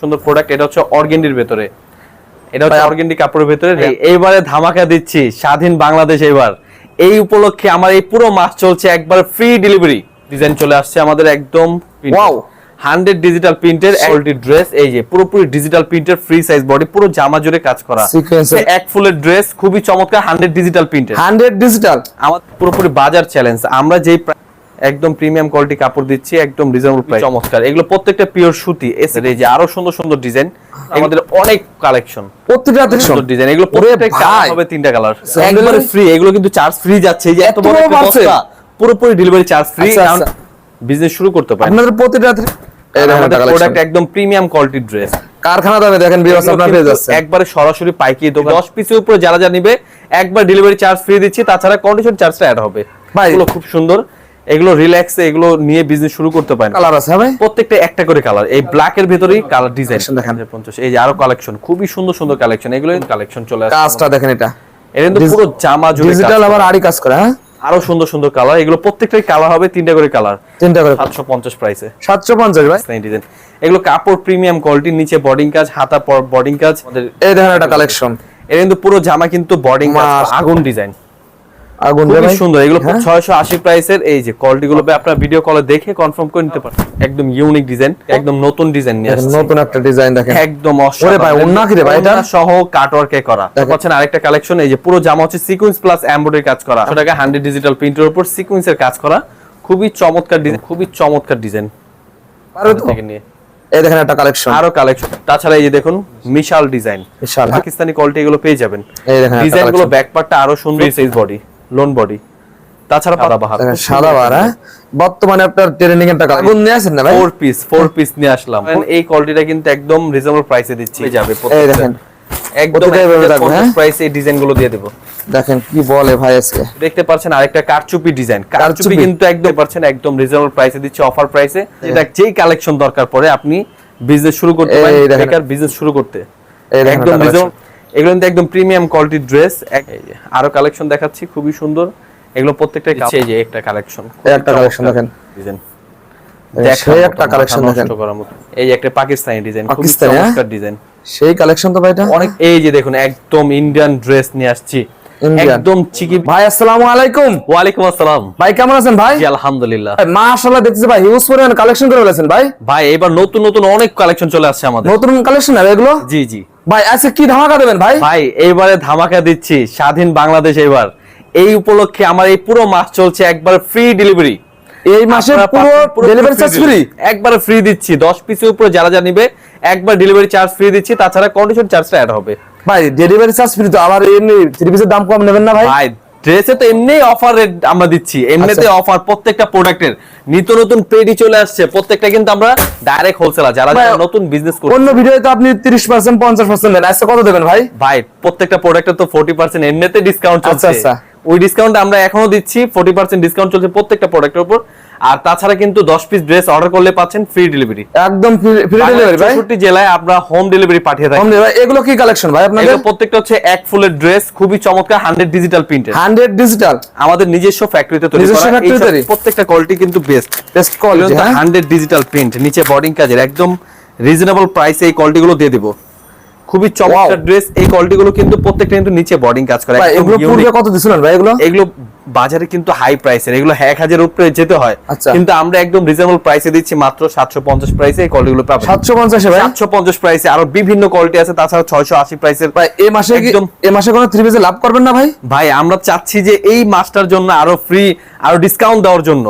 সুন্দর প্রোডাক্ট এটা হচ্ছে অর্গেন্ডির ভেতরে। এটা হচ্ছে অর্গেন্ডি কাপড়ের ভেতরে। এই- এইবারে ধামাকা দিচ্ছি স্বাধীন বাংলাদেশ এবার এই উপলক্ষে আমার এই পুরো মাস চলছে একবার ফ্রি ডেলিভারি ডিজাইন চলে আসছে আমাদের একদম Wow! হান্ড্রেড ডিজিটাল প্রিন্টের কোয়ালিটি ড্রেস এই যে পুরোপুরি ডিজিটাল প্রিন্টের ফ্রি সাইজ বডি পুরো জামা জুড়ে কাজ করা। এক ফুলের ড্রেস খুবই চমৎকার হান্ড্রেড ডিজিটাল প্রিন্টের হান্ড্রেড ডিজিটাল আমার পুরোপুরি বাজার চ্যালেঞ্জ আমরা যেই একদম প্রিমিয়াম কোয়ালিটি কাপড় দিচ্ছি একদম রিজনেবল প্রাইস চমৎকার। এগুলো প্রত্যেকটা পিওর সুতি এসে এই যে আরও সুন্দর সুন্দর ডিজাইন আমাদের অনেক কালেকশন প্রত্যেকটা সুন্দর ডিজাইন এগুলো প্রত্যেকটা হবে তিনটা কালার একবারে ফ্রি এগুলো কিন্তু চার্জ ফ্রি যাচ্ছে এই যে এত বড় একটা বস্তা পুরোপুরি ডেলিভারি চার্জ ফ্রি আচ্ছা, কারণ আচ্ছা। বিজনেস শুরু করতে পারেন আপনাদের প্রতিটা একটা প্রোডাক্ট একদম প্রিমিয়াম কোয়ালিটির ড্রেস কারখানা দামে দেখেন বিয়াস আপনার পেয়ে যাচ্ছে একবারে সরাসরি পাইকারি দোকান। 10 পিসের উপরে যারা যা নিবে একবার ডেলিভারি চার্জ ফ্রি দিচ্ছি তাছাড়া কন্ডিশন চার্জটা অ্যাড হবে। ভাই। এগুলো খুব সুন্দর। এগুলো রিল্যাক্সে এগুলো নিয়ে বিজনেস শুরু করতে পারেন। কালার আছে ভাই? প্রত্যেকটা একটা করে কালার এই ব্ল্যাক এর ভিতরেই কালার ডিজাইন দেখান। পঞ্চাশ। এই যে আরও কালেকশন খুবই সুন্দর সুন্দর কালেকশন এগুলো কালেকশন চলে আসছে। কাজটা দেখেন এটা। এটা কিন্তু পুরো জামা জুড়ে ডিজিটাল কাজ আবার আড়ি কাজ করে হ্যাঁ? আরও সুন্দর সুন্দর কালার এগুলো প্রত্যেকটাই কালার হবে তিনটা করে কালার তিনটা করে। সাতশো পঞ্চাশ প্রাইসে সাতশো পঞ্চাশ ভাই? ডিজাইন এগুলো কাপড় প্রিমিয়াম কোয়ালিটি নিচে বডিং কাজ হাতা বডিং কাজ। এই দেখেন একটা কালেকশন এর কিন্তু পুরো জামা কিন্তু বডিং মাস- আগুন ডিজাইন আগুন খুবই সুন্দর। এগুলো হ্যাঁ? ছয়শো আশি প্রাইসের এই যে কোয়ালিটি গুলো আপনার ভিডিও কলে দেখে কনফার্ম করে নিতে পারেন। একদম ইউনিক ডিজাইন একদম নতুন ডিজাইন নিয়ে আসছে। নতুন একটা ডিজাইন দেখেন। একদম ওরে ভাই, ওড়না কি রে ভাই এটা? সহ কাটওয়ার্কে করা। দেখেন। পাচ্ছেন আরেকটা কালেকশন এই যে পুরো জামা হচ্ছে সিকোয়েন্স প্লাস এমব্রয়ডারি কাজ করা। সেটাকে হান্ড্রেড ডিজিটাল প্রিন্টের উপর সিকোয়েন্সের কাজ করা। খুবই চমৎকার ডিজাইন খুবই চমৎকার ডিজাইন পারবে তো? নিয়ে। এই দেখেন একটা কালেকশন আরও কালেকশন তাছাড়া এই যে দেখুন মিশাল ডিজাইন হ্যাঁ? পাকিস্তানি কোয়ালিটি এগুলো পেয়ে যাবেন। এই দেখেন ডিজাইনগুলো। ব্যাক পার্টটা আরও সুন্দর সাইজ বডি লোন বডি তাছাড়া পাতা বাহার। সাদা বার হ্যাঁ? বর্তমানে আপনার ট্রেনিং এর টাকা আগুন নিয়ে আসেন না ভাই? ফোর পিস ফোর পিস নিয়ে আসলাম। এই কোয়ালিটিটা কিন্তু একদম রিজনেবল প্রাইসে দিচ্ছি। যাবে এই দেখেন। একদম প্রতিটা এভাবে থাকবে, হ্যাঁ? প্রাইসে এই ডিজাইনগুলো দিয়ে দেবো। দেখেন কি বলে ভাই আজকে। দেখতে পাচ্ছেন আরেকটা কারচুপি ডিজাইন কারচুপি। কারচুপি। কিন্তু একদম পাচ্ছেন একদম রিজনেবল প্রাইসে দিচ্ছে অফার প্রাইসে এটা যেই কালেকশন দরকার পড়ে আপনি বিজনেস শুরু করতে পারেন বিজনেস শুরু করতে। একদম রিজনেবল এগুলো কিন্তু একদম প্রিমিয়াম কোয়ালিটির ড্রেস আরও কালেকশন দেখাচ্ছি খুবই সুন্দর। এগুলো এই যে একটা কালেকশন একটা collection দেখেন। ডিজাইন একটা collection দেখেন। এই যে একটা পাকিস্তানি ডিজাইন পাকিস্তানি, হ্যাঁ? চমৎকার ডিজাইন সেই কালেকশন তো ভাইটা? অনেক এই যে দেখুন একদম ইন্ডিয়ান ড্রেস নিয়ে আসছি। একদম চিকি ভাই আসসালামু আলাইকুম। ওয়ালাইকুম আসসালাম। ভাই কেমন আছেন ভাই? জি আলহামদুলিল্লাহ। মাশাআল্লাহ দেখতেছি ভাই হিউজ পরিমাণ কালেকশন করে ফেলেছেন ভাই। ভাই এবার নতুন নতুন অনেক কালেকশন চলে আসছে আমাদের। নতুন কালেকশন আর এগুলো? জি জি। ভাই আজকে কি ধামাকা দেবেন ভাই? ভাই এইবারে ধামাকা দিচ্ছি স্বাধীন বাংলাদেশ এবার এই উপলক্ষে আমার এই পুরো মাস চলছে একবার ফ্রি ডেলিভারি এই মাসে পুরো ডেলিভারি চার্জ ফ্রি একবার ফ্রি দিচ্ছি 10 পিসের উপরে যারা যা নেবে একবার ডেলিভারি চার্জ ফ্রি দিচ্ছি তাছাড়া কন্ডিশন চার্জটা অ্যাড হবে। ভাই ডেলিভারি চার্জ ফ্রি তো আবার এমনি থ্রি পিসের দাম কম নেবেন না ভাই? ভাই ড্রেসে তো এমনি অফার রেট আমরা দিচ্ছি। এমনিতে আচ্ছা। অফার প্রত্যেকটা প্রোডাক্টের নিত্য নতুন পেডি চলে আসছে প্রত্যেকটা কিন্তু আমরা ডাইরেক্ট হোলসেলার যারা নতুন বিজনেস করছে। অন্য ভিডিওতে আপনি 30% 50% দেন আজকে কত দেবেন ভাই? ভাই প্রত্যেকটা প্রোডাক্টে তো 40% এমনিতে ডিসকাউন্ট চলছে। আচ্ছা, আচ্ছা। ওই ডিসকাউন্ট আমরা এখনও দিচ্ছি 40% ডিসকাউন্ট চলছে প্রত্যেকটা প্রোডাক্টের উপর। আর তাছাড়া কিন্তু 10 পিস ড্রেস অর্ডার করলে পাচ্ছেন ফ্রি ডেলিভারি একদম ফ্রি ডেলিভারি ভাই। চৌষট্টি জেলায় আমরা হোম ডেলিভারি পাঠিয়ে থাকি। এগুলো কি কালেকশন ভাই আপনাদের? প্রত্যেকটা হচ্ছে এক ফুলের ড্রেস খুবই চমৎকার 100 ডিজিটাল প্রিন্টেড 100 ডিজিটাল আমাদের নিজস্ব ফ্যাক্টরিতে তৈরি করা? প্রত্যেকটা কোয়ালিটি কিন্তু best best quality hundred digital print নিচে বডিং কাজের একদম রিজনেবল প্রাইসে এই কোয়ালিটি গুলো দিয়ে দেবো। খুবই চমৎকার ড্রেস এই কোয়ালিটি গুলো কিন্তু প্রত্যেকটা কিন্তু নিচে বডিং কাজ করে। এগুলো পূর্বে unique। কত দিছিলেন ভাই এগুলো? এগুলো বাজারে কিন্তু হাই প্রাইসের এগুলো এক হাজারের উপরে যেতে হয়। আচ্ছা। কিন্তু আমরা একদম রিজনেবল প্রাইসে দিচ্ছি মাত্র সাতশো পঞ্চাশ প্রাইসে এই কোয়ালিটি গুলো পাবেন। 750 এ ভাই? সাতশো পঞ্চাশ প্রাইসে আরও বিভিন্ন কোয়ালিটি আছে তাছাড়া ছয়শো আশি প্রাইসের ভাই এই মাসে কি একদম। এই মাসে কোনো থ্রি পিসে লাভ করবেন না ভাই? ভাই আমরা চাচ্ছি যে এই মাসটার জন্য আরও ফ্রি আরও ডিসকাউন্ট দেওয়ার জন্য।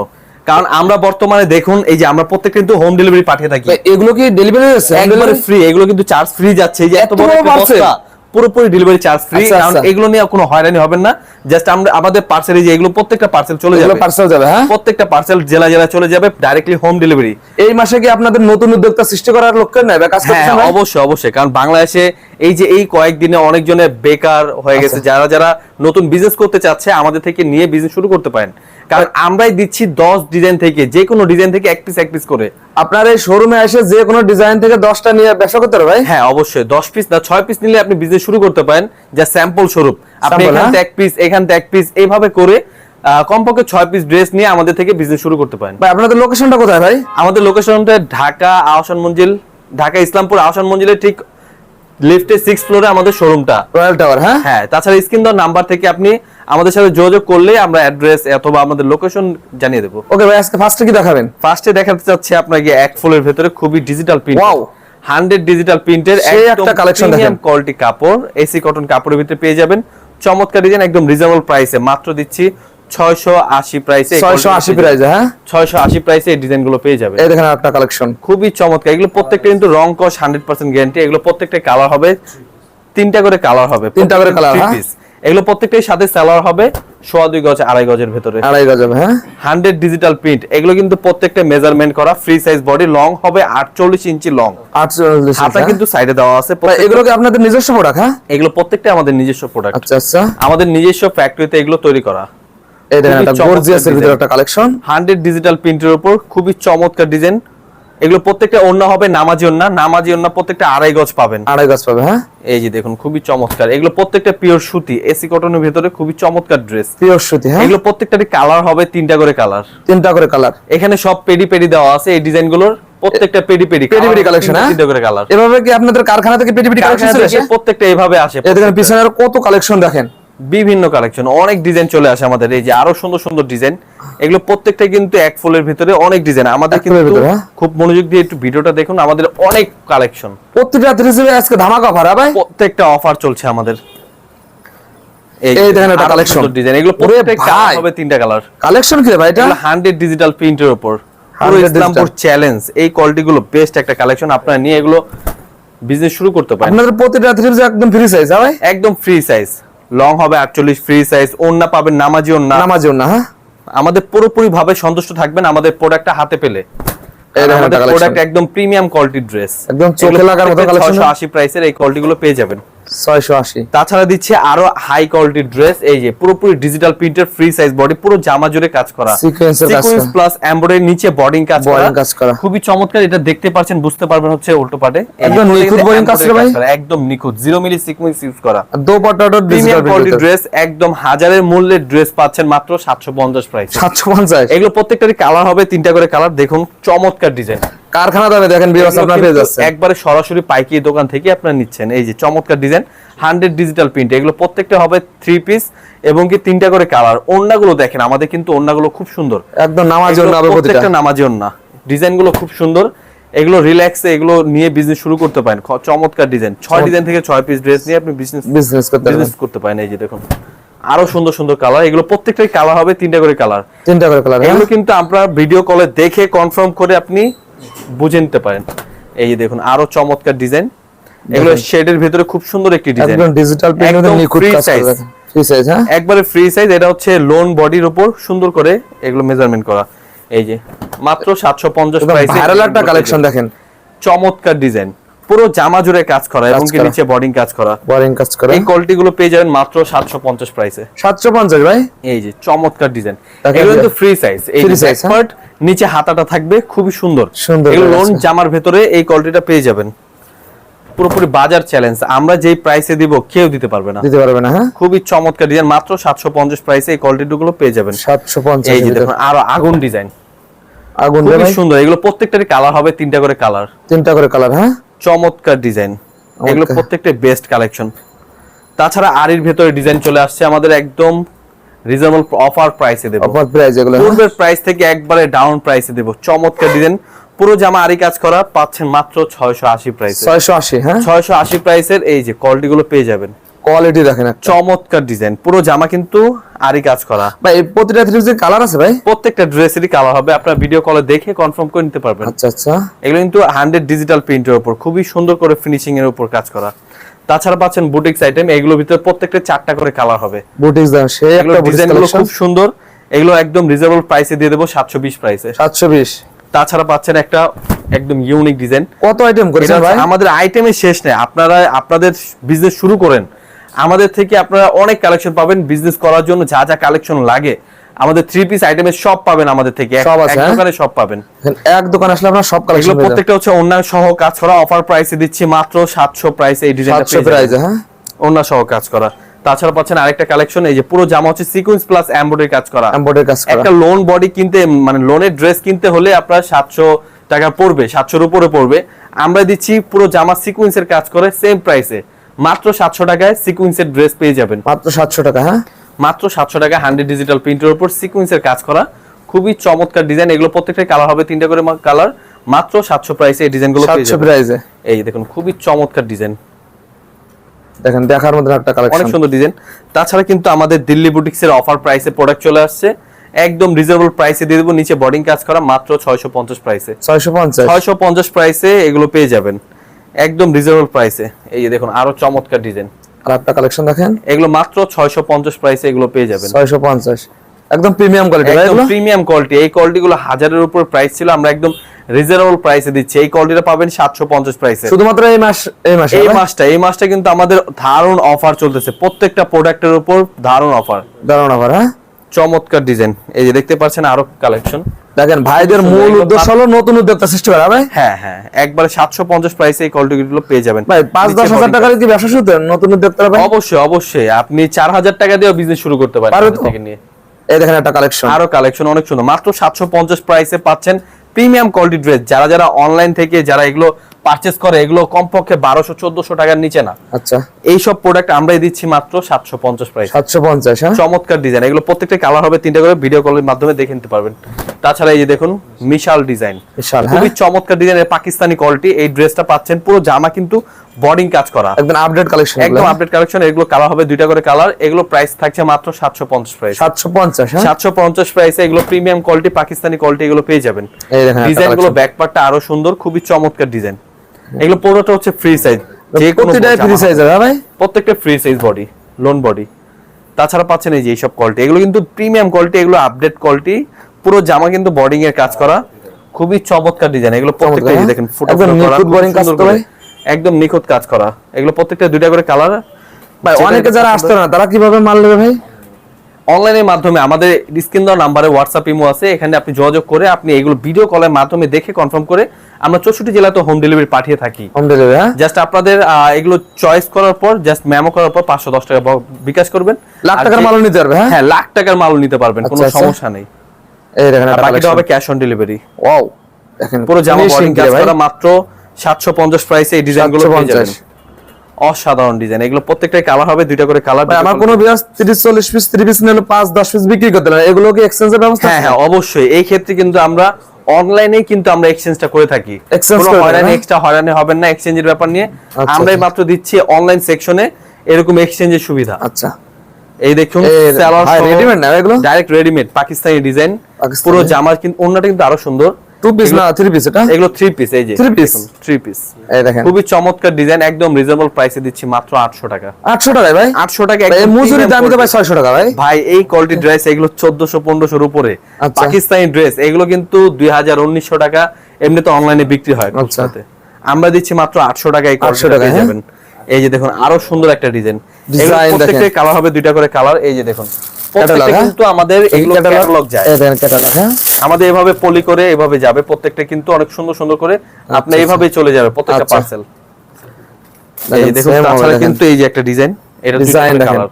কারণ আমরা বর্তমানে দেখুন এই যে আমরা প্রত্যেক কিন্তু হোম ডেলিভারি পাঠিয়ে থাকি। এগুলো কি ডেলিভারি একবারে ফ্রি এগুলো কিন্তু চার্জ ফ্রি যাচ্ছে এই যে এত বড় বস্তা পুরোপুরি ডেলিভারি চার্জ ফ্রি কারণ আচ্ছা। এগুলো নিয়ে কোনো হয়রানি হবেন না। জাস্ট আমরা আমাদের পার্সেল যে এগুলো প্রত্যেকটা পার্সেল চলে যাবে। পার্সেল যাবে হ্যাঁ? প্রত্যেকটা পার্সেল জেলা জেলা চলে যাবে ডাইরেক্টলি হোম ডেলিভারি এই মাসে কি আপনাদের নতুন উদ্যোক্তা সৃষ্টি করার লক্ষ্য নাই বা কাজ হ্যাঁ অবশ্যই অবশ্যই কারণ বাংলাদেশে এই যে এই কয়েকদিনে অনেকজনে বেকার হয়ে গেছে আচ্ছা। যারা যারা নতুন বিজনেস করতে চাচ্ছে আমাদের থেকে নিয়ে বিজনেস শুরু করতে পারেন। কারণ আমরাই দিচ্ছি দশ ডিজাইন থেকে যে কোনো ডিজাইন থেকে এক পিস এক পিস করে। আপনার এই শোরুমে এসে যে কোনো ডিজাইন থেকে 10টা নিয়ে ব্যবসা করতে পারবে হ্যাঁ অবশ্যই। দশ পিস না ছয় পিস নিলে আপনি বিজনেস শুরু করতে পারেন যা স্যাম্পল স্বরূপ আপনি এখান হ্যাঁ? থেকে এক পিস এখান থেকে এক পিস এইভাবে করে আহ, কমপক্ষে ছয় পিস ড্রেস নিয়ে আমাদের থেকে বিজনেস শুরু করতে পারেন। ভাই আপনাদের লোকেশনটা কোথায় ভাই? আমাদের লোকেশনটা ঢাকা আহসান মঞ্জিল ঢাকা ইসলামপুর আহসান মঞ্জিলের ঠিক লিফটের সিক্স ফ্লোরে আমাদের শোরুমটা রয়্যাল টাওয়ার হ্যাঁ? হ্যাঁ তাছাড়া স্ক্রিন দেওয়ার নাম্বার থেকে আপনি আমাদের সাথে যোগাযোগ করলে আমরা অ্যাড্রেস অথবা আমাদের লোকেশন জানিয়ে দেবো। ওকে ভাই আজকে ফার্স্টে কি দেখাবেন? ফার্স্টে দেখাতে চাচ্ছি আপনাকে এক ফুলের ভেতরে খুবই digital print Wow! Hundred digital প্রিন্টের একটা collection দেখেন। কোয়ালিটি কাপড় এসি কটন কাপড়ের ভিতরে পেয়ে যাবেন। চমৎকার ডিজাইন একদম রিজনেবল প্রাইসে মাত্র দিচ্ছি প্রাইসে হ্যাঁ? ছয়শো আশি প্রাইসে এই ডিজাইন পেয়ে যাবেন এই দেখেন একটা কালেকশন খুবই চমৎকার। এগুলো প্রত্যেকটা কিন্তু রং কস হান্ড্রেড পার্সেন্ট গ্যারান্টি এগুলো প্রত্যেকটা কালার হবে। তিনটা করে কালার হবে। তিনটা করে colour, হ্যাঁ? এগুলো প্রত্যেকটার সাথে সালোয়ার হবে। সোয়া দুই গজ আড়াই গজের ভেতরে। আড়াই গজ হ্যাঁ? হান্ড্রেড ডিজিটাল প্রিন্ট এগুলো কিন্তু প্রত্যেকটা মেজারমেন্ট করা। ফ্রি সাইজ বডি লং হবে আটচল্লিশ ইঞ্চি লং আটচল্লিশ হাতা? কিন্তু সাইডে দেওয়া আছে। ভাই, এগুলো কি আপনাদের নিজস্ব প্রোডাক্ট হ্যাঁ? এগুলো প্রত্যেকটা আমাদের নিজস্ব প্রোডাক্ট আচ্ছা আচ্ছা। আমাদের নিজস্ব ফ্যাক্টরিতে এগুলো তৈরি করা। এই দেখেন খুবই একটা চমৎকার ভিতরে একটা কালেকশন হান্ড্রেড ডিজিটাল প্রিন্টের উপর খুবই চমৎকার ডিজাইন এগুলো প্রত্যেকটা অন্য হবে নামাজি অন্য নামাজি অন্য প্রত্যেকটা আড়াই গজ পাবেন। আড়াই গজ পাবে হ্যাঁ? এই যে দেখুন খুবই চমৎকার। এগুলো প্রত্যেকটা পিওর সুতি এসি কটনের ভিতরে খুবই চমৎকার ড্রেস পিওর সুতি হ্যাঁ? এগুলো প্রত্যেকটারই কালার হবে তিনটা করে কালার তিনটা করে কালার এখানে সব পেডি পেডি দেওয়া আছে এই ডিজাইনগুলোর প্রত্যেকটা পেডি পেডি পেডি পেডি collection? তিনটা করে কালার এভাবে কি আপনাদের কারখানা থেকে কালেকশন প্রত্যেকটা এইভাবে আসে পিছনে কত কালেকশন দেখেন। বিভিন্ন কালেকশন অনেক ডিজাইন চলে আসে আমাদের। এই যে আরও সুন্দর সুন্দর ডিজাইন এগুলো প্রত্যেকটা কিন্তু এক ফুলের ভিতরে অনেক ডিজাইন আমাদের কিন্তু হ্যাঁ? খুব মনোযোগ দিয়ে একটু ভিডিওটা দেখুন আমাদের অনেক কালেকশন প্রত্যেকটা হিসেবে আজকে ধামাকা অফার হ্যাঁ ভাই? প্রত্যেকটা অফার চলছে আমাদের। এই দেখেন একটা collection। ডিজাইন এগুলো প্রত্যেকটা। হবে তিনটা কালার কালেকশন কি ভাই এটা? এগুলো হান্ড্রেড ডিজিটাল প্রিন্টের উপর। পুরো ইসলামপুর চ্যালেঞ্জ এই কোয়ালিটি গুলো বেস্ট একটা কালেকশন আপনারা নিয়ে এগুলো বিজনেস শুরু করতে পারেন। আপনাদের প্রত্যেকটা থ্রি একদম ফ্রি সাইজ হ্যাঁ ভাই? একদম ফ্রি সাইজ লং হবে আটচল্লিশ ফ্রি সাইজ ওন্না পাবেন নামাজি ওন্না নামাজি না হ্যাঁ? আমাদের পুরোপুরি ভাবে সন্তুষ্ট থাকবেন আমাদের প্রোডাক্টটা হাতে পেলে। প্রোডাক্ট একদম প্রিমিয়াম কোয়ালিটির ড্রেস একদম চোখে লাগার মতো। ছয়শো আশি প্রাইসের এই কোয়ালিটি গুলো পেয়ে যাবেন। ছয়শো আশি। তাছাড়া দিচ্ছে আরও হাই কোয়ালিটির ড্রেস এই যে পুরোপুরি ডিজিটাল প্রিন্টের ফ্রি সাইজ বডি পুরো জামা জুড়ে কাজ করা। কাজ। প্লাস এমব্রয়ডারি নিচে বডিং কাজ করা। কাজ করা। খুবই চমৎকার এটা দেখতে পাচ্ছেন বুঝতে পারবেন হচ্ছে উল্টো পাটে। একদম নিখুঁত কিন্তু কাজ embroidery ভাই? একদম নিখুঁত। জিরো মিলি সিকোয়েন্স ইউজ করা। দোপাট্টাটা প্রিমিয়াম কোয়ালিটির ড্রেস একদম হাজারের মূল্যের ড্রেস পাচ্ছেন মাত্র সাতশো পঞ্চাশ প্রাইস সাতশো পঞ্চাশ। এগুলো প্রত্যেকটারই কালার হবে তিনটা করে কালার দেখুন চমৎকার ডিজাইন কারখানা দামে দেখেন বিবাস আপনার পেয়ে যাচ্ছে একবারে সরাসরি পাইকারি দোকান থেকে আপনারা নিচ্ছেন। এই যে চমৎকার ডিজাইন হান্ড্রেড ডিজিটাল প্রিন্ট এগুলো প্রত্যেকটা হবে থ্রি পিস এবং কি তিনটা করে কালার ওন্নাগুলো দেখেন আমাদের কিন্তু ওন্নাগুলো খুব সুন্দর। একদম নামাজি এগুলো না হবে প্রত্যেকটা নামাজি ওন্না ডিজাইনগুলো খুব সুন্দর। এগুলো রিল্যাক্সে এগুলো নিয়ে বিজনেস শুরু করতে পারেন। চমৎকার ডিজাইন ছয় ডিজাইন থেকে ছয় পিস ড্রেস নিয়ে আপনি বিজনেস বিজনেস করতে বিজনেস করতে পারেন। এই যে দেখুন আরও সুন্দর সুন্দর কালার এগুলো প্রত্যেকটাই কালার হবে তিনটা করে কালার তিনটা করে কালার এগুলো কিন্তু আমরা ভিডিও কলে দেখে কনফার্ম করে আপনি বুঝে নিতে পারেন। এই যে দেখুন আরও চমৎকার ডিজাইন এগুলো শেডের ভিতরে খুব সুন্দর একটি ডিজাইন একদম ডিজিটাল প্রিন্টের নিখুঁত কাজ করা ফ্রি সাইজ হ্যাঁ? একবারে ফ্রি সাইজ এটা হচ্ছে লোন বডির উপর সুন্দর করে এগুলো মেজারমেন্ট করা। এই যে মাত্র সাতশো পঞ্চাশ একদম প্রাইসে ভাইরাল একটা কালেকশন দেখেন। চমৎকার ডিজাইন পুরো জামা জুড়ে কাজ করা এবং কি নিচে বডিং কাজ করা। বোরিং কাজ করে। এই কোয়ালিটি গুলো পেয়ে যাবেন মাত্র সাতশো পঞ্চাশ প্রাইসে সাতশো পঞ্চাশ ভাই? এই যে চমৎকার ডিজাইন এগুলো কিন্তু ফ্রি সাইজ এই যে size, হ্যাঁ? নিচে হাতাটা থাকবে খুবই সুন্দর। সুন্দর এগুলো লোন জামার ভেতরে এই কোয়ালিটিটা পেয়ে যাবেন। পুরোপুরি বাজার চ্যালেঞ্জ আমরা যেই প্রাইসে দিব কেউ দিতে পারবে না। দিতে পারবে না হ্যাঁ। খুবই চমৎকার ডিজাইন মাত্র সাতশো পঞ্চাশ প্রাইসে এই কোয়ালিটি গুলো পেয়ে যাবেন। সাতশো পঞ্চাশ এই যে দেখুন আরও আগুন ডিজাইন আগুন খুবই সুন্দর। এগুলো প্রত্যেকটারই কালার হবে তিনটা করে কালার তিনটা করে কালার হ্যাঁ। চমৎকার ডিজাইন। এগুলো প্রত্যেকটা বেস্ট কালেকশন তাছাড়া আরির ভেতরে ডিজাইন চলে আসছে আমাদের একদম রিজনেবল অফার প্রাইসে দেবো। অফার প্রাইস এগুলো হ্যাঁ? পূর্বের প্রাইস থেকে একবারে ডাউন প্রাইসে দেবো। চমৎকার ডিজাইন। পুরো জামা আরি কাজ করা পাচ্ছেন মাত্র ছয়শো আশি প্রাইসে ছয়শো আশি হ্যাঁ। ছয়শো আশি প্রাইসের এই যে কোয়ালিটি গুলো পেয়ে যাবেন। কোয়ালিটি দেখেন চমৎকার ডিজাইন পুরো জামা কিন্তু আরই কাজ করা। ভাই প্রতিটা থ্রি কালার আছে ভাই? প্রত্যেকটা ড্রেসেরই কালার হবে। আপনার ভিডিও কলে দেখে কনফার্ম করে নিতে পারবেন। আচ্ছা আচ্ছা। এগুলো কিন্তু হান্ড্রেড ডিজিটাল প্রিন্টের উপর খুবই সুন্দর করে ফিনিশিং এর উপর কাজ করা। তাছাড়া পাচ্ছেন বুটিক্স আইটেম এগুলোর ভিতরে প্রত্যেকটা চারটা করে কালার হবে। বুটিক্স দাম সেই একটা বুটিক্স ডিজাইনগুলো খুব সুন্দর। এগুলো একদম রিজনেবল প্রাইসে দিয়ে দেবো সাতশো বিশ প্রাইসে সাতশো বিশ। তাছাড়া পাচ্ছেন একটা একদম ইউনিক ডিজাইন কত আইটেম করেছেন ভাই? আমাদের আইটেমের শেষ নেই। আপনারা আপনাদের বিজনেস শুরু করেন। আমাদের থেকে আপনারা অনেক কালেকশন পাবেন বিজনেস করার জন্য যা যা কালেকশন লাগে। আমাদের থ্রি পিস আইটেমের সব পাবেন আমাদের থেকে। এক- সব আছে, হ্যাঁ? দোকানে সব পাবেন। এক দোকান আসলে আপনার সব এগুলো কালেকশন প্রত্যেকটা হচ্ছে অন্যান্য সহ কাজ করা অফার প্রাইসে দিচ্ছি মাত্র সাতশো প্রাইসে এই ডিজাইনটা সাতশো প্রাইজে হ্যাঁ? অন্য সহ কাজ করা। তাছাড়া পাচ্ছেন আরেকটা কালেকশন এই যে পুরো জামা হচ্ছে সিকোয়েন্স প্লাস এমব্রয়ডারি কাজ করা। এমব্রয়ডারি কাজ করা। একটা লোন বডি কিনতে মানে লোনের ড্রেস কিনতে হলে আপনার সাতশো টাকা পড়বে সাতশোর উপরে পড়বে। আমরা দিচ্ছি পুরো জামা সিকুয়েন্সের কাজ করে সেম প্রাইসে মাত্র সাতশো টাকায় সিকুয়েন্সের ড্রেস পেয়ে যাবেন। মাত্র সাতশো টাকা হ্যাঁ? মাত্র সাতশো টাকা হান্ড্রেড ডিজিটাল প্রিন্টের উপর সিকুয়েন্সের কাজ করা। খুবই চমৎকার ডিজাইন এগুলো প্রত্যেকটা কালার হবে তিনটা করে কালার মাত্র সাতশো প্রাইসে এই ডিজাইনগুলো পেয়ে সাতশো যাবেন। প্রাইজে এই দেখুন খুবই চমৎকার ডিজাইন দেখেন দেখার মধ্যে একটা অনেক কালেকশন সুন্দর ডিজাইন তাছাড়া কিন্তু আমাদের দিল্লি বুটিক্সের অফার প্রাইসে প্রোডাক্ট চলে আসছে। একদম রিজনেবল প্রাইসে দিয়ে দেবো। নিচে বডিং কাজ করা মাত্র ছয়শো পঞ্চাশ প্রাইসে ছয়শো পঞ্চাশ। ছয়শো পঞ্চাশ প্রাইসে এগুলো পেয়ে যাবেন। একদম রিজনেবল প্রাইসে এই যে দেখুন আরও চমৎকার ডিজাইন আর একটা কালেকশন দেখেন? এগুলো মাত্র ছয়শো পঞ্চাশ প্রাইসে এগুলো পেয়ে যাবেন। ছয়শো পঞ্চাশ। একদম প্রিমিয়াম কোয়ালিটি একদম প্রিমিয়াম কোয়ালিটি এই কোয়ালিটি গুলো হাজারের উপর প্রাইস ছিল আমরা একদম রিজনেবল প্রাইসে দিচ্ছি। এই কোয়ালিটিটা পাবেন সাতশো পঞ্চাশ প্রাইসে শুধুমাত্র এই মাস এই মাসে এই মাসটা এই মাসটা কিন্তু আমাদের দারুণ অফার চলতেছে। প্রত্যেকটা প্রোডাক্টের উপর দারুণ অফার দারুণ আবার হ্যাঁ? চমৎকার ডিজাইন। এই যে দেখতে পাচ্ছেন আরও কালেকশন। দেখেন ভাইদের মূল উদ্দেশ্য হলো নতুন উদ্যোক্তা সৃষ্টি করা ভাই। হ্যাঁ হ্যাঁ একবারে সাতশো পঞ্চাশ প্রাইসে এই কোয়ালিটি গুলো পেয়ে যাবেন। ভাই পাঁচ দশ নিচে হাজার body টাকার কি ব্যবসা শুরু করেন নতুন উদ্যোক্তারা ভাই? অবশ্যই অবশ্যই। আপনি চার হাজার টাকা দিয়ে বিজনেস শুরু করতে পারেন থেকে নিয়ে। এই দেখেন একটা কালেকশন আরও কালেকশন অনেক সুন্দর। মাত্র সাতশো পঞ্চাশ প্রাইসে পাচ্ছেন প্রিমিয়াম কোয়ালিটি ড্রেস যারা যারা অনলাইন থেকে যারা এগুলো পারচেস করে এগুলো কমপক্ষে বারোশো চোদ্দশো টাকার নিচে না। আচ্ছা। এইসব প্রোডাক্ট আমরাই দিচ্ছি মাত্র সাতশো পঞ্চাশ প্রাইস সাতশো পঞ্চাশ হ্যাঁ? চমৎকার ডিজাইন এগুলো প্রত্যেকটা কালার হবে তিনটা করে ভিডিও কলের মাধ্যমে দেখে নিতে পারবেন। তাছাড়া এই যে দেখুন মিশাল ডিজাইন হ্যাঁ খুবই চমৎকার ডিজাইনের পাকিস্তানি কোয়ালিটি এই ড্রেসটা পাচ্ছেন পুরো জামা কিন্তু বডিং কাজ করা। একদম আপডেট কালেকশন একদম আপডেট কালেকশন এগুলো কালার হবে দুইটা করে কালার এগুলো প্রাইস থাকছে মাত্র সাতশো পঞ্চাশ প্রাইস সাতশো পঞ্চাশ হ্যাঁ? সাতশো পঞ্চাশ প্রাইসে এগুলো প্রিমিয়াম কোয়ালিটি পাকিস্তানি কোয়ালিটি এগুলো পেয়ে যাবেন। এই ডিজাইনগুলো collection। ব্যাক পার্টটা আরও সুন্দর খুবই চমৎকার ডিজাইন এগুলো পুরোটা হচ্ছে ফ্রি সাইজ যে কোনো প্রতিটাই ফ্রি সাইজ হ্যাঁ ভাই? প্রত্যেকটা ফ্রি সাইজ বডি লোন বডি তাছাড়া পাচ্ছেন এই যে এইসব কোয়ালিটি এগুলো কিন্তু প্রিমিয়াম কোয়ালিটি এগুলো আপডেট কোয়ালিটি পুরো জামা কিন্তু বডিং এর কাজ করা। খুবই চমৎকার ডিজাইন এগুলো প্রত্যেকটা দেখেন করে। ভাই। একদম নিখুঁত কাজ করা। এগুলো প্রত্যেকটা দুইটা করে কালার ভাই অনেকে যারা আসতো না তারা কীভাবে মাল নেবে ভাই? অনলাইনের মাধ্যমে আমাদের স্ক্রিন দেওয়া নাম্বারে হোয়াটসঅ্যাপ ইমো আছে এখানে আপনি যোগাযোগ করে আপনি এগুলো ভিডিও কলের মাধ্যমে দেখে কনফার্ম করে আমরা চৌষট্টি জেলাতে হোম ডেলিভারি পাঠিয়ে থাকি। হোম ডেলিভারি হ্যাঁ? জাস্ট আপনাদের এগুলো চয়েস করার পর জাস্ট মেমো করার পর পাঁচশো দশ টাকা বিকাশ করবেন। লাখ টাকার মালও নিতে পারবে হ্যাঁ? হ্যাঁ লাখ টাকার মাল নিতে পারবেন কোনো আচ্ছা, আচ্ছা। সমস্যা নেই। এই দেখেন বাকিটা হবে ক্যাশ অন ডেলিভারি ওয়াও দেখেন পুরো জামা বডিং কাজ করা মাত্র সাতশো পঞ্চাশ প্রাইসে এই ডিজাইনগুলো পেয়ে যাবেন। অসাধারণ ডিজাইন এগুলো প্রত্যেকটাই কালার হবে দুইটা করে কালার ভাই আমার কোনো বিয়াস 30 40 পিস 30 পিস নিলে 5 10 পিস বিক্রি করতে পারে এগুলো কি এক্সচেঞ্জের ব্যবস্থা? হ্যাঁ? হ্যাঁ অবশ্যই। এই ক্ষেত্রে কিন্তু আমরা অনলাইনে কিন্তু আমরা এক্সচেঞ্জটা করে থাকি। কোনো হয়রানি হ্যাঁ? এক্সট্রা হয়রানি হবেন না এক্সচেঞ্জের ব্যাপার নিয়ে। আচ্ছা, আমরাই আচ্ছা। মাত্র দিচ্ছি অনলাইন সেকশনে এরকম এক্সচেঞ্জের সুবিধা। আচ্ছা। এই দেখুন readymade না এগুলো? ডাইরেক্ট রেডিমেড পাকিস্তানি ডিজাইন পুরো জামার কিন্তু অন্যটা কিন্তু আরও সুন্দর। টু পিস না থ্রি পিস এটা? এগুলো থ্রি পিস এই যে Three piece? থ্রি পিস এই দেখেন। খুবই চমৎকার ডিজাইন একদম রিজনেবল প্রাইসে দিচ্ছি মাত্র আটশো টাকা। 800 টাকা ভাই? আটশো টাকা এই মজুরি premium তো ভাই 600 টাকা ভাই। ভাই এই কোয়ালিটি ড্রেস এগুলো চোদ্দশো পনেরোশোর উপরে। আচ্ছা। পাকিস্তানি ড্রেস এগুলো কিন্তু দুই হাজার উনিশশো টাকা এমনি তো অনলাইনে বিক্রি হয় আচ্ছা। আমরা দিচ্ছি মাত্র আটশো টাকা এই 800 কোয়ালিটি টাকা, হ্যাঁ? যাবেন। এই যে দেখুন আরও সুন্দর একটা ডিজাইন প্রত্যেকটা। কালার হবে দুইটা করে কালার এই যে দেখুন প্রত্যেকটা হ্যাঁ? কিন্তু আমাদের এগুলো ক্যাটালগ যায়। এই দেখেন ক্যাটালগ হ্যাঁ? আমাদের এভাবে পলি করে এভাবে যাবে প্রত্যেকটা কিন্তু অনেক সুন্দর সুন্দর করে আপনি আচ্ছা। চলে যাবে প্রত্যেকটা আচ্ছা। পার্সেল এই দেখুন তাছাড়া কিন্তু এই যে একটা ডিজাইন এটা ডিজাইন কালার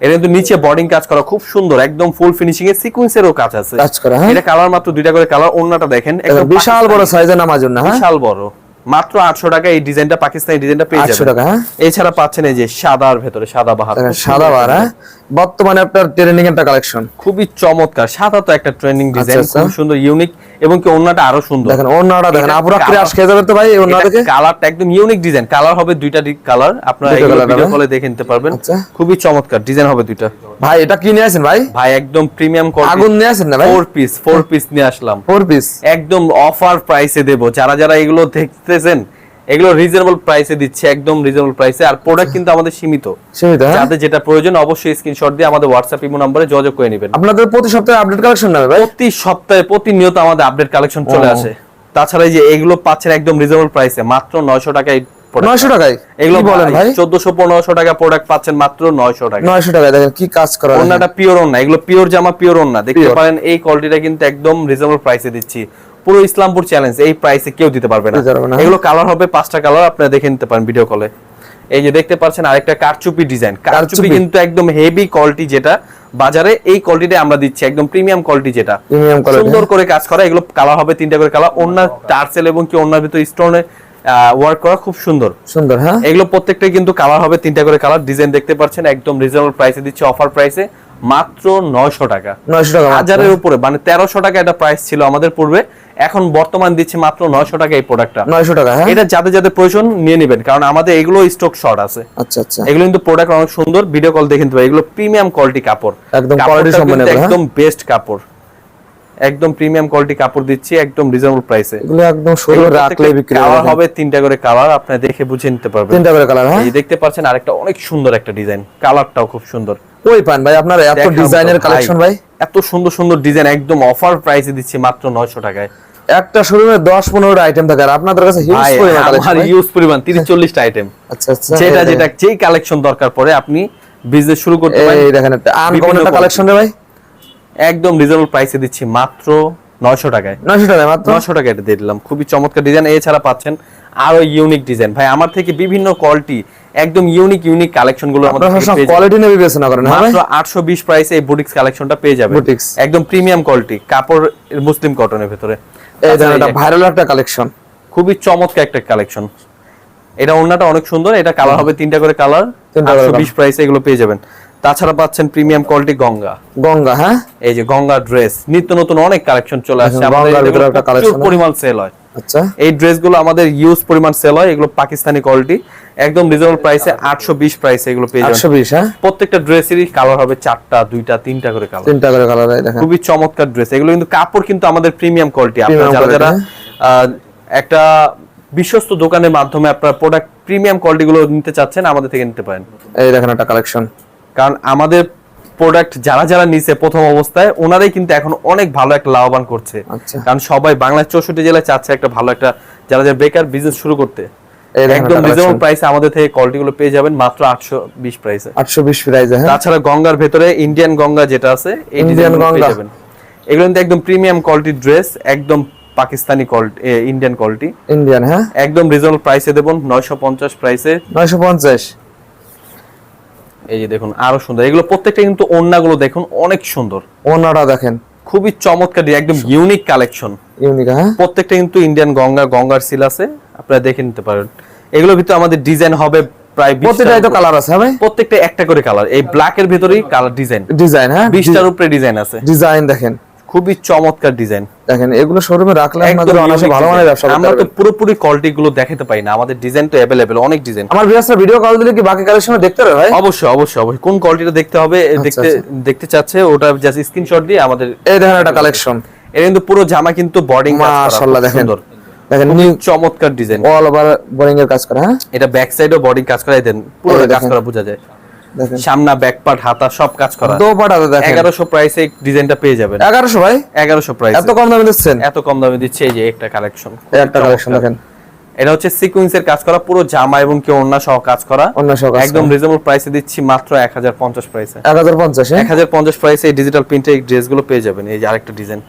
এটা কিন্তু নিচে বর্ডিং কাজ করা খুব সুন্দর একদম ফুল ফিনিশিং এর সিকোয়েন্সেরও কাজ আছে। কাজ করা, হ্যাঁ? এটা কালার মাত্র দুইটা করে কালার অন্যটা দেখেন একদম বিশাল বড় সাইজের নামার জন্য হ্যাঁ। বিশাল বড়। মাত্র আটশো টাকা এই ডিজাইনটা পাকিস্তানি ডিজাইনটা পেয়ে 800 যাবেন। টাকা, হ্যাঁ? এছাড়া পাচ্ছেন এই যে সাদার ভেতরে সাদা বাহার। সাদা বার হ্যাঁ? বর্তমানে আপনার ট্রেন্ডিং একটা কালেকশন খুবই চমৎকার। সাদা তো একটা ট্রেন্ডিং ডিজাইন। খুব সুন্দর ইউনিক এবং কি অন্যটা আরও সুন্দর। দেখেন ওন্নাটা দেখেন আপুরা ক্রাশ খেয়ে যাবে তো ভাই এই ওন্না দেখে। কালারটা একদম ইউনিক ডিজাইন কালার হবে দুইটা কালার আপনারা colour ভিডিও কলে দেখে নিতে পারবেন। আচ্ছা। খুবই চমৎকার। ডিজাইন হবে দুইটা। ভাই এটা কি নিয়ে আসেন ভাই? ভাই একদম প্রিমিয়াম কোয়ালিটি আগুন নিয়ে আসেন না ভাই? ফোর পিস ফোর পিস নিয়ে আসলাম। ফোর পিস একদম অফার প্রাইসে দেব। যারা যারা এগুলো দেখতেছেন এগুলো রিজনেবল প্রাইসে দিচ্ছে একদম রিজনেবল প্রাইসে আর প্রোডাক্ট কিন্তু আমাদের সীমিত। সীমিত হ্যাঁ? যাদের যেটা প্রয়োজন অবশ্যই স্ক্রিনশট দিয়ে আমাদের হোয়াটসঅ্যাপ ইমো নম্বরে যোগাযোগ করে নেবেন। আপনাদের প্রতি সপ্তাহে আপডেট কালেকশন নেবে ভাই? প্রতি সপ্তাহে প্রতিনিয়ত আমাদের আপডেট কালেকশন চলে আসে। তাছাড়া এই যে এগুলো পাচ্ছেন একদম রিজনেবল প্রাইসে মাত্র নয়শো টাকায় product। নয়শো টাকায়? এগুলো বলেন ভাই? চোদ্দশো পনেরোশো টাকা প্রোডাক্ট পাচ্ছেন মাত্র নয়শো টাকা নয়শো টাকায় দেখেন কি কাজ করা। ওন্নাটা পিওর ওন্না এগুলো পিওর জামা পিওর ওন্না দেখতে। পারেন এই কোয়ালিটিটা কিন্তু একদম রিজনেবল প্রাইসে দিচ্ছি। পুরো ইসলামপুর চ্যালেঞ্জ এই প্রাইসে কেউ দিতে পারবে না। এগুলো কালার হবে পাঁচটা কালার আপনারা দেখে নিতে পারেন ভিডিও কলে এই যে দেখতে পাচ্ছেন আরেকটা কারচুপি ডিজাইন কারচুপি। কিন্তু একদম হেভি কোয়ালিটি যেটা বাজারে এই কোয়ালিটিটা আমরা দিচ্ছি একদম প্রিমিয়াম কোয়ালিটি যেটা। সুন্দর করে কাজ করা এগুলো কালার হবে তিনটা করে কালার অন্য টার্সেল এবং কি অন্যার ভিতরে স্টোনে ওয়ার্ক করা খুব সুন্দর। সুন্দর হ্যাঁ? এগুলো প্রত্যেকটাই কিন্তু কালার হবে তিনটা করে কালার ডিজাইন দেখতে পাচ্ছেন একদম রিজনেবল প্রাইসে দিচ্ছে অফার প্রাইসে মাত্র নয়শো টাকা। নয়শো টাকা হাজারের উপরে মানে তেরোশো টাকা এটা প্রাইস ছিল আমাদের পূর্বে। এখন বর্তমান দিচ্ছে মাত্র নয়শো টাকা এই প্রোডাক্টটা নয়শো টাকা হ্যাঁ? এটা যাদের যাদের প্রয়োজন নিয়ে নেবেন কারণ আমাদের এগুলো স্টক শর্ট আছে। আচ্ছা আচ্ছা। এগুলো কিন্তু প্রোডাক্ট অনেক সুন্দর ভিডিও কল দেখে নিতে এগুলো প্রিমিয়াম কোয়ালিটি কাপড়। একদম এগুলো, হ্যাঁ? একদম বেস্ট কাপড়। একদম প্রিমিয়াম কোয়ালিটি কাপড় দিচ্ছি একদম রিজনেবল প্রাইসে এগুলো একদম সরু রাখলে বিক্রি হবে। হবে তিনটা করে কালার আপনি দেখে বুঝে নিতে পারবেন। তিনটা করে কালার হ্যাঁ? এই দেখতে পাচ্ছেন আরেকটা অনেক সুন্দর একটা ডিজাইন কালারটাও খুব সুন্দর। ওই পান ভাই আপনার এত ডিজাইনের কালেকশন ভাই? এত সুন্দর সুন্দর ডিজাইন একদম অফার প্রাইসে দিচ্ছি মাত্র 900 টাকায়। একটা শোরুমে 10 15টা আইটেম থাকে আর আপনাদের কাছে হিউজ পরিমাণ আমার কালেকশন ইউজ পরিমাণ 30 40টা আইটেম আচ্ছা আচ্ছা। যেটা যেটা যেই কালেকশন দরকার পড়ে আপনি বিজনেস শুরু করতে। পারেন। এই দেখেন একটা আনকমন একটা কালেকশন রে ভাই। একদম রিজনেবল প্রাইসে দিচ্ছি মাত্র 900 টাকায়। 900 টাকায় মাত্র? 900 টাকা এটা দিয়ে দিলাম। খুবই চমৎকার ডিজাইন এছাড়া পাচ্ছেন আরও ইউনিক ডিজাইন ভাই আমার থেকে বিভিন্ন কোয়ালিটি একদম ইউনিক ইউনিক কালেকশনগুলো আমাদের। কোয়ালিটি নিয়ে বিবেচনা করেন হ্যাঁ মাত্র 820 প্রাইসে এই বুটিক্স কালেকশনটা পেয়ে যাবেন। Boutique। একদম প্রিমিয়াম কোয়ালিটি কাপড় মুসলিম কটনের ভিতরে। এই ভাইরাল একটা কালেকশন খুবই চমৎকার একটা কালেকশন এটা ওন্নাটা অনেক সুন্দর এটা কালার হবে তিনটা করে কালার তিনটা করে 820 প্রাইসে এগুলো পেয়ে যাবেন। তাছাড়া পাচ্ছেন প্রিমিয়াম কোয়ালিটি গঙ্গা। গঙ্গা হ্যাঁ? এই যে গঙ্গা ড্রেস নিত্য নতুন অনেক কালেকশন চলে আসছে। আমাদের আছে। পরিমাণ সেল হয়। আচ্ছা। এই ড্রেসগুলো আমাদের ইউজ পরিমাণ সেল হয় এগুলো পাকিস্তানি কোয়ালিটি একদম রিজনেবল প্রাইসে 820 প্রাইসে এগুলো পেয়ে যাবেন। 820 হ্যাঁ? প্রত্যেকটা ড্রেসেরই কালার হবে চারটা দুইটা তিনটা করে কালার তিনটা করে কালার দেখেন। খুবই চমৎকার ড্রেস এগুলো কিন্তু কাপড় কিন্তু আমাদের প্রিমিয়াম কোয়ালিটি আপনারা যারা যারা একটা বিশ্বস্ত দোকানের মাধ্যমে আপনার প্রোডাক্ট প্রিমিয়াম কোয়ালিটি গুলো নিতে চাচ্ছেন আমাদের থেকে নিতে পারেন। এই দেখেন একটা কালেকশন কারণ আমাদের প্রোডাক্ট যারা যারা নিছে প্রথম অবস্থায় ওনারাই কিন্তু এখন অনেক ভালো একটা লাভবান করছে। আচ্ছা। কারণ সবাই বাংলার চৌষট্টি জেলায় চাচ্ছে একটা ভালো একটা যারা যারা বেকার বিজনেস শুরু করতে। একদম রিজনেবল প্রাইসে আমাদের থেকে কোয়ালিটি গুলো পেয়ে যাবেন মাত্র আটশো বিশ প্রাইসে 820 প্রাইসে হ্যাঁ। তাছাড়া গঙ্গার ভেতরে ইন্ডিয়ান গঙ্গা যেটা আছে এই গঙ্গা। এগুলো কিন্তু একদম প্রিমিয়াম কোয়ালিটির ড্রেস একদম Pakistani quality Indian quality Indian হ্যাঁ। একদম রিজনেবল প্রাইসে দেবন নয়শো পঞ্চাশ প্রাইসে 950 এই যে দেখুন আরও সুন্দর। এগুলো প্রত্যেকটা কিন্তু ওন্নাগুলো দেখুন অনেক সুন্দর। ওন্নাটা দেখেন। খুবই চমৎকার একদম ইউনিক কালেকশন ইউনিক হ্যাঁ? প্রত্যেকটা কিন্তু ইন্ডিয়ান গঙ্গা গঙ্গার সিল আছে আপনারা দেখে নিতে পারেন। এগুলোর ভিতরে আমাদের ডিজাইন হবে প্রায় প্রত্যেকটাই তো কালার আছে ভাই প্রত্যেকটা একটা করে কালার এই ব্ল্যাক এর ভিতরেই কালার ডিজাইন ডিজাইন হ্যাঁ? বিশটার উপরে ডিজাইন আছে। ডিজাইন দেখেন। খুবই চমৎকার ডিজাইন। দেখেন এগুলো শোরুমে রাখলে একদম অনায়াসে ভালো। মানের ব্যবসা করতে আমরা তো পুরোপুরি কোয়ালিটি গুলো দেখাতে পাই না আমাদের ডিজাইন তো অ্যাভেলেবেল অনেক ডিজাইন আমার ভিউয়ার্সরা ভিডিও কল দিলে কি বাকি কালেকশন দেখতে পারে ভাই? অবশ্যই অবশ্যই অবশ্যই। কোন কোয়ালিটিটা দেখতে হবে দেখতে দেখতে চাচ্ছে ওটা জাস্ট স্ক্রিনশট দিয়ে আমাদের এই দেখেন একটা কালেকশন এর কিন্তু পুরো জামা কিন্তু বডিং মাশাআল্লাহ দেখেন। সুন্দর। দেখেন খুবই চমৎকার ডিজাইন অল ওভার বোরিং এর কাজ করা হ্যাঁ? এটা ব্যাক সাইডও বডি কাজ করাই দেন পুরো কাজ করা বোঝা যায়। সামনা ব্যাক পার্ট হাতা সব কাজ করা দোপাটাতে দেখেন। এগারোশো প্রাইসে ডিজাইনটা পেয়ে যাবেন। 1100 ভাই? এগারোশো প্রাইস এত কম দামে দিচ্ছেন? এত কম দামে দিচ্ছে এই যে একটা কালেকশন একটা কালেকশন দেখেন। এটা হচ্ছে সিকোয়েন্সের কাজ করা পুরো জামা এবং কি অন্য সহ কাজ করা। অন্য সব কাজ একদম রিজনেবল প্রাইসে দিচ্ছি মাত্র এক হাজার পঞ্চাশ প্রাইসে 1050 হ্যাঁ? এক হাজার পঞ্চাশ প্রাইসে এই ডিজিটাল প্রিন্টে এই ড্রেসগুলো পেয়ে যাবেন এই যে আরেকটা ডিজাইন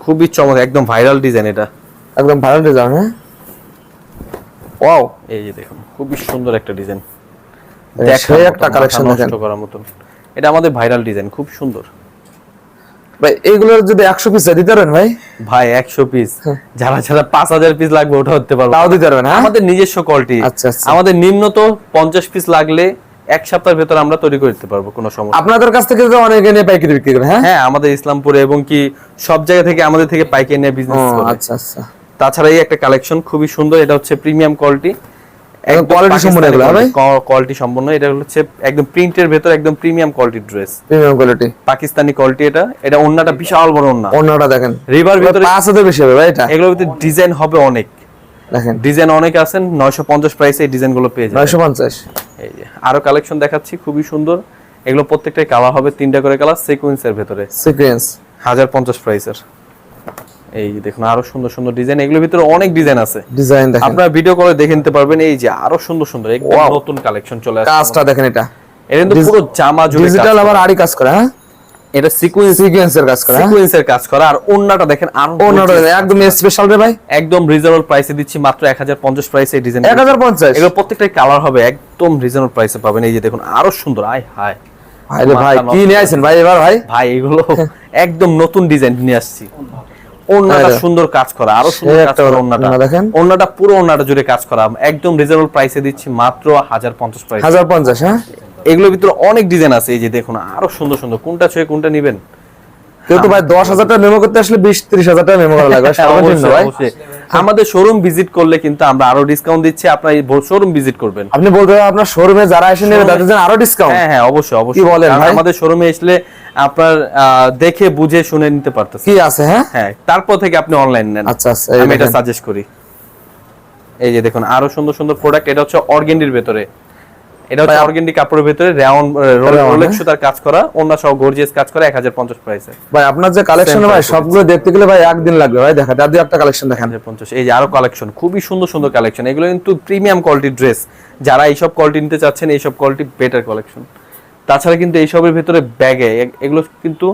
খুবই চমৎকার একদম ভাইরাল ডিজাইন এটা। একদম ভাইরাল ডিজাইন হ্যাঁ? ওয়াও এই যে দেখুন খুবই সুন্দর একটা ডিজাইন সেই একটা কালেকশন দেখেন। করার মতন। এটা আমাদের ভাইরাল ডিজাইন খুব সুন্দর। ভাই যদি 100 পিস দিতে পারেন ভাই? ভাই একশো পিস যারা যারা পাঁচ হাজার পিস লাগবে ওটা হতে পারবে। তাও দিতে পারবেন হ্যাঁ? আমাদের নিজস্ব কোয়ালিটি আচ্ছা, আচ্ছা। আমাদের নিম্নত পঞ্চাশ পিস লাগলে এক সপ্তাহের ভেতর আমরা তৈরি করে দিতে পারব কোনো সমস্যা আপনাদের কাছ থেকে তো অনেকে নিয়ে পাইকারি বিক্রি করে হ্যাঁ? হ্যাঁ আমাদের ইসলামপুরে এবং কি সব জায়গা থেকে আমাদের থেকে পাইকারি নিয়ে বিজনেস করে। আচ্ছা আচ্ছা। তাছাড়া এই একটা কালেকশন খুবই সুন্দর এটা হচ্ছে প্রিমিয়াম কোয়ালিটি একদম সম্পন্ন এগুলো, হ্যাঁ ভাই? কোয়ালিটি সম্পন্ন এটা হচ্ছে একদম প্রিন্টের ভেতর একদম প্রিমিয়াম কোয়ালিটির dress premium quality Pakistani quality এটা। এটা ওন্নাটা বিশাল বড় ওন্না অন্যটা দেখেন। রিভার ভিতরে পাঁচ হাজার বেশি হবে ভাই এটা। এগুলোর ভিতরে ডিজাইন হবে অনেক। দেখেন। ডিজাইন অনেক আছেন নয়শো পঞ্চাশ প্রাইসে এই ডিজাইনগুলো পেয়ে যাবেন। নয়শো পঞ্চাশ। এই যে আরও কালেকশন দেখাচ্ছি খুবই সুন্দর। এগুলো প্রত্যেকটাই কালার হবে তিনটা করে কালার সিকোয়েন্সের ভেতরে। সিকুয়েন্স হাজার পঞ্চাশ প্রাইসের এই দেখুন আরও সুন্দর সুন্দর ডিজাইন এগুলোর ভিতরে অনেক ডিজাইন আছে। ডিজাইন দেখেন। আপনারা ভিডিও কলে দেখে নিতে পারবেন এই যে আরও সুন্দর সুন্দর একদম নতুন কালেকশন চলে আসছে। কাজটা দেখেন এটা। এটা কিন্তু পুরো জামা জুড়ে ডিজিটাল আবার আড়ি কাজ করে হ্যাঁ? এটা সিকোয়েন্স সিকোয়েন্সের কাজ করা হ্যাঁ? সিকোয়েন্সের কাজ করা আর ওন্নাটা দেখেন আর ওনাটা একদম স্পেশাল রে ভাই। একদম রিজনেবল প্রাইসে দিচ্ছি মাত্র 1050 প্রাইসে এই ডিজাইন এক হাজার পঞ্চাশ? এগুলো প্রত্যেকটাই কালার হবে একদম রিজনেবল প্রাইসে পাবেন। এই যে দেখুন আরও সুন্দর আয় হায়। ভাই ভাই কি নিয়ে আইছেন ভাই এবার ভাই? ভাই এগুলো একদম নতুন ডিজাইন নিয়ে আসছি। ওন্নাটা সুন্দর কাজ করা আরও সুন্দর কাজ করা ওন্নাটা ওন্না দেখেন। ওন্নাটা পুরো ওন্নাটা জুড়ে কাজ করা। একদম রিজনেবল প্রাইসে দিচ্ছি মাত্র 1050 প্রাইস হাজার পঞ্চাশ হ্যাঁ? এগুলোর ভিতরে অনেক ডিজাইন আছে এই যে দেখুন আরও সুন্দর সুন্দর। কোনটা ছয় কোনটা নেবেন? কেউ তো ভাই দশ হাজার টাকা মেমো করতে আসলে বিশ ত্রিশ হাজার টাকা মেমো করা লাগবে ভাই। আমাদের শোরুম ভিজিট করলে কিন্তু আমরা আরও ডিসকাউন্ট দিচ্ছি আপনার শোরুম ভিজিট করবেন। আপনি বলতে আপনার শোরুমে যারা এসে নেবে তাদের জন্য আরও ডিসকাউন্ট হ্যাঁ হ্যাঁ অবশ্যই অবশ্যই। বলেন? আমাদের শোরুমে আসলে আপনার দেখে বুঝে শুনে নিতে পারতেছেন। কি আছে হ্যাঁ? হ্যাঁ তারপর থেকে আপনি অনলাইন নেন। আচ্ছা আচ্ছা আমি এটা সাজেস্ট করি। এই যে দেখুন আরও সুন্দর সুন্দর প্রোডাক্ট এটা হচ্ছে অর্গেন্ডির ভেতরে। এটা হচ্ছে ভাই, কাপড়ের ভেতরে রাউন্ড রোলেক্স? সুতার কাজ করা অন্য সহ গর্জিয়াস কাজ করা 1050 প্রাইসে ভাই আপনার যে কালেকশন ভাই সবগুলো দেখতে গেলে ভাই একদিন লাগবে ভাই দেখা দাদি একটা কালেকশন দেখেন। 1050 এই যে আরও কালেকশন খুবই সুন্দর সুন্দর কালেকশন এগুলো কিন্তু প্রিমিয়াম কোয়ালিটির ড্রেস যারা এইসব কোয়ালিটি নিতে চাচ্ছেন এইসব কোয়ালিটি বেটার কালেকশন তাছাড়া কিন্তু এইসবের ভেতরে ব্যাগে এগুলো কিন্তু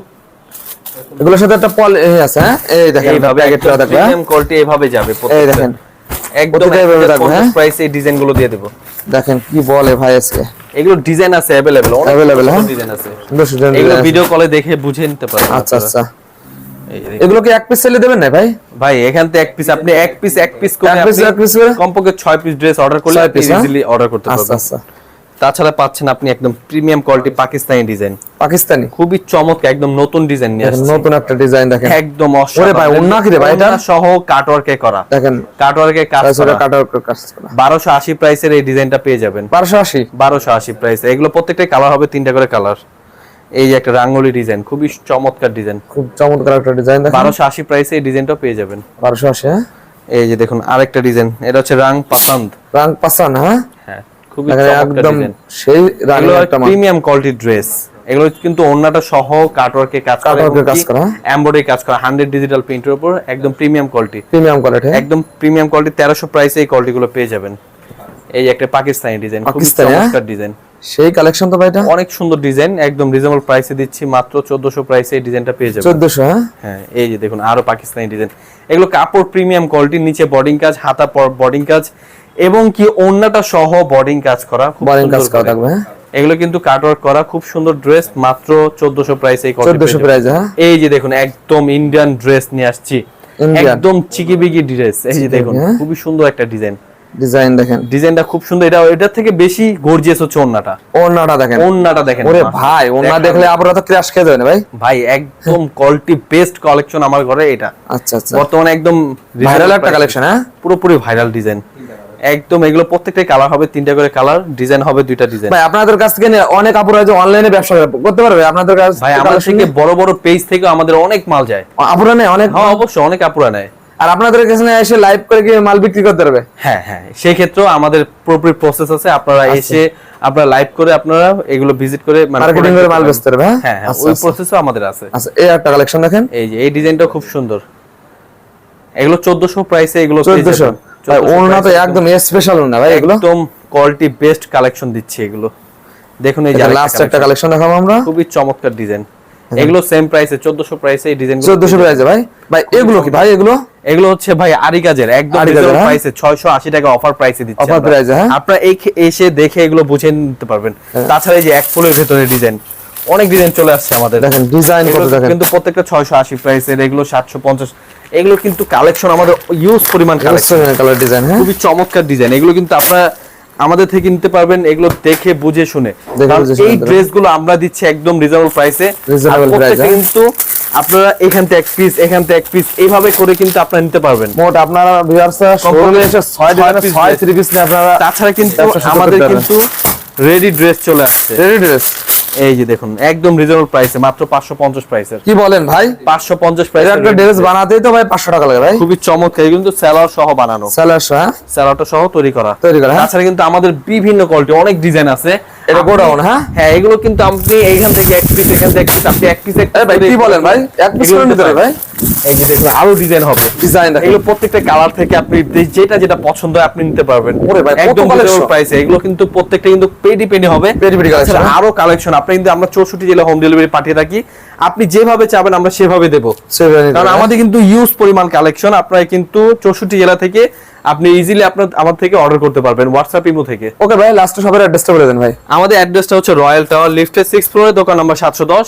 এগুলোর সাথে একটা পল আছে হ্যাঁ? এই দেখেন এইভাবে প্যাকেটটা দেখেন? প্রিমিয়াম কোয়ালিটি এইভাবে যাবে এই দেখেন। একদম থাকবে, হ্যাঁ? প্রাইসে এই ডিজাইনগুলো দিয়ে দেবো। দেখেন কি বলে ভাই আজকে। এগুলো ডিজাইন আছে অ্যাভেলেবেল অনেক হ্যাঁ? ডিজাইন আছে। সুন্দর সুন্দর এগুলো ভিডিও কলে দেখে বুঝে নিতে পারবেন আচ্ছা আচ্ছা। এগুলো কি এক পিস সেলে দেবেন না ভাই? ভাই এখান থেকে এক পিস আপনি এক পিস এক পিস করে এক পিস এক করে? কমপক্ষে 6 পিস ড্রেস অর্ডার করলে হ্যাঁ? ইজিলি অর্ডার করতে আচ্ছা আচ্ছা। তাছাড়া পাচ্ছেন আপনি একদম premium quality Pakistani design Pakistani? খুবই চমৎকার একদম নতুন ডিজাইন নিয়ে আসছে। নতুন একটা ডিজাইন দেখেন। একদম অসাধারণ। ভাই, ওন্না কি রে ভাই এটা? সহ কাটওয়ার্কে করা। দেখেন কাটওয়ার্কে কাজ করা। কাটার কাজ করা। 1280 প্রাইসের এই ডিজাইনটা পেয়ে যাবেন। বারোশো আশি? 1280 প্রাইস এগুলো প্রত্যেকটাই কালার হবে তিনটা করে কালার এই যে একটা রাঙ্গলি ডিজাইন খুবই চমৎকার ডিজাইন খুব চমৎকার একটা ডিজাইন দেখেন। 1280 প্রাইসে এই ডিজাইনটাও পেয়ে যাবেন। বারোশো আশি হ্যাঁ? এই যে দেখুন আরেকটা ডিজাইন এটা হচ্ছে রাং পাসান্দ। রাং পাসান হ্যাঁ? খুবই একদম সেই প্রিমিয়াম কোয়ালিটির ড্রেস এগুলো কিন্তু অন্যটা সহ কাটওয়ার্কে কাজ করা কাজ করা? এমব্রয়ডারি কাজ করা 100 ডিজিটাল প্রিন্টের উপর একদম প্রিমিয়াম কোয়ালিটি প্রিমিয়াম কোয়ালিটি একদম প্রিমিয়াম কোয়ালিটি 1300 প্রাইসে এই কোয়ালিটিগুলো পেয়ে যাবেন। এই একটা পাকিস্তানি ডিজাইন হ্যাঁ? চমৎকার ডিজাইন সেই কালেকশন তো ভাই এটা? অনেক সুন্দর ডিজাইন একদম রিজনেবল প্রাইসে দিচ্ছি মাত্র 1400 প্রাইসে এই ডিজাইনটা পেয়ে যাবেন। চোদ্দশো হ্যাঁ? হ্যাঁ এই যে দেখুন আরও পাকিস্তানি ডিজাইন এগুলো কাপড় প্রিমিয়াম কোয়ালিটি নিচে বডিং কাজ হাতা বডিং কাজ। এবং কি ওন্নাটা সহ বডিং কাজ করা খুব সুন্দর কাজ করা থাকবে হ্যাঁ? এগুলো কিন্তু কাটওয়ার্ক করা খুব সুন্দর ড্রেস মাত্র 1400 প্রাইস এই quality চোদ্দশো পেয়ে যাবেন। প্রাইস হ্যাঁ? এই যে দেখুন একদম ইন্ডিয়ান ড্রেস নিয়ে আসছি। একদম চিকিবিগি ড্রেস এই যে দেখুন হ্যাঁ? খুবই সুন্দর একটা ডিজাইন ডিজাইন দেখেন। ডিজাইনটা খুব সুন্দর এটা এটার থেকে বেশি গর্জিয়াস হচ্ছে ওন্নাটা ওনাটা দেখেন। ওন্নাটা দেখেন ওরে ভাই ওনা দেখার দেখলে আপনারা তো ক্র্যাশ খেয়ে যাবেন ভাই। ভাই একদম কোয়ালিটি বেস্ট কালেকশন আমার ঘরে এটা। আচ্ছা আচ্ছা। বর্তমানে একদম ভাইরাল একটা কালেকশন হ্যাঁ? পুরোপুরি ভাইরাল ডিজাইন একদম এগুলো প্রত্যেকটাই কালার হবে তিনটা করে কালার ডিজাইন হবে দুইটা ডিজাইন ভাই আপনাদের কাছ থেকে অনেক আপুরা যে অনলাইনে ব্যবসা করতে পারবে? আপনাদের কাছ ভাই আমার থেকে বড় বড় পেজ থেকে আমাদের অনেক মাল যায়। আপুরা নেই অনেক হ্যাঁ অবশ্যই অনেক আপুরা নেয়। আর আপনাদের কাছে এসে লাইভ করে কি মাল বিক্রি করতে পারবে? হ্যাঁ হ্যাঁ সেই ক্ষেত্রেও আমাদের পুরোপুরি প্রসেস আছে। আপনারা আচ্ছা। এসে আপনারা লাইভ করে আপনারা এগুলো ভিজিট করে মার্কেটিং করে মাল বেচতে পারবে হ্যাঁ? হ্যাঁ হ্যাঁ আচ্ছা, ওই আচ্ছা। প্রসেসও আমাদের আছে। আচ্ছা এই একটা কালেকশন দেখেন? এই যে এই ডিজাইনটা খুব সুন্দর। এগুলো 1400 প্রাইসে এগুলো পেয়ে চোদ্দশো। যাবেন। ভাই 1400 ওনা তো একদম স্পেশাল ভাই এগুলো? একদম কোয়ালিটি বেস্ট কালেকশন দিচ্ছি এগুলো। দেখুন এই যে লাস্ট একটা কালেকশন দেখাবো আমরা। খুবই চমৎকার ডিজাইন এগুলো সেম প্রাইসে 1400 প্রাইসে এই ডিজাইন চোদ্দশো প্রাইসে ভাই। ভাই এগুলো কি ভাই এগুলো? এগুলো হচ্ছে ভাই আরি কাজের একদম রিজনেবল হ্যাঁ? প্রাইসে 680 টাকা অফার প্রাইসে দিচ্ছি price এ, হ্যাঁ? আপনারা এই এসে দেখে এগুলো বুঝে নিতে পারবেন। তাছাড়া এই যে এক ফুলের ভেতরে ডিজাইন অনেক ডিজাইন চলে আসছে আমাদের। দেখেন ডিজাইন কত দেখেন। কিন্তু প্রত্যেকটা 680 প্রাইসের এগুলো 750 এগুলো কিন্তু কালেকশন আমাদের ইউজ পরিমাণ কালেকশন কালার ডিজাইন হ্যাঁ? খুবই চমৎকার ডিজাইন এগুলো কিন্তু আপনারা আমাদের থেকে নিতে পারবেন এগুলো দেখে বুঝে শুনে। এই। ড্রেসগুলো আমরা দিচ্ছি একদম রিজনেবল প্রাইসে হ্যাঁ? কিন্তু আপনারা এখান থেকে এক পিস এখান থেকে এক পিস এইভাবে করে কিন্তু আপনারা নিতে পারবেন। মোট আপনারা ভিউয়ার্সরা শোরুমে এসে 6 ছয় ডিজাইনের piece 6 dress। থ্রি পিস নিয়ে আপনারা তাছাড়া কিন্তু আমাদের কিন্তু রেডি ড্রেস চলে আসছে। রেডি ড্রেস এই যে দেখুন একদম রিজনেবল প্রাইসে মাত্র 550 প্রাইসের কি বলেন ভাই? 550 এর প্রাইসের একটা ড্রেস বানাতেই তো ভাই 500 টাকা লাগে ভাই। খুবই চমৎকার কিন্তু সেলার সহ বানানো। সেলার হ্যাঁ? সেলারটা সহ তৈরি করা। তৈরি করা, হ্যাঁ? তাছাড়া কিন্তু আমাদের বিভিন্ন কোয়ালিটি অনেক ডিজাইন আছে। এটা গোডাউন, হ্যাঁ? হ্যাঁ এগুলো কিন্তু আপনি এইখান থেকে এক পিস এখান থেকে এক পিস আপনি এক পিস ভাই কি বলেন ভাই? এক পিস করে নিতে ভাই। এই যে দেখুন আরও ডিজাইন হবে। ডিজাইন এগুলো প্রত্যেকটা কালার থেকে আপনি যেটা যেটা পছন্দ আপনি নিতে পারবেন। ওরে ভাই, একদম? প্রাইসে এগুলো কিন্তু প্রত্যেকটা কিন্তু পেডি পেডি হবে collection, তাছাড়া হ্যাঁ? আরও কালেকশন আপনি কিন্তু আমরা চৌষট্টি জেলা হোম ডেলিভারি পাঠিয়ে থাকি। আপনি যেভাবে চাবেন আমরা সেভাবে দেবো। কারণ আমাদের কিন্তু ইউজ পরিমাণ কালেকশন আপনারা কিন্তু চৌষট্টি জেলা থেকে আপনি ইজিলি আপনার আমার থেকে অর্ডার করতে পারবেন হোয়াটসঅ্যাপ ইমো থেকে। ওকে ভাই লাস্ট সবার অ্যাড্রেসটা বলে দেন ভাই। আমাদের অ্যাড্রেসটা হচ্ছে রয়্যাল টাওয়ার লিফটের সিক্স ফ্লোরে দোকান নাম্বার সাতশো দশ।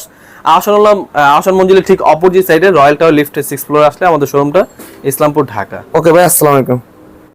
আসান হলাম আসান মঞ্জিলের ঠিক অপোজিট সাইডে রয়্যাল টাওয়ার লিফটের সিক্স ফ্লোরে আসলে আমাদের শোরুমটা ইসলামপুর ঢাকা। ওকে ভাই আসসালামু আলাইকুম।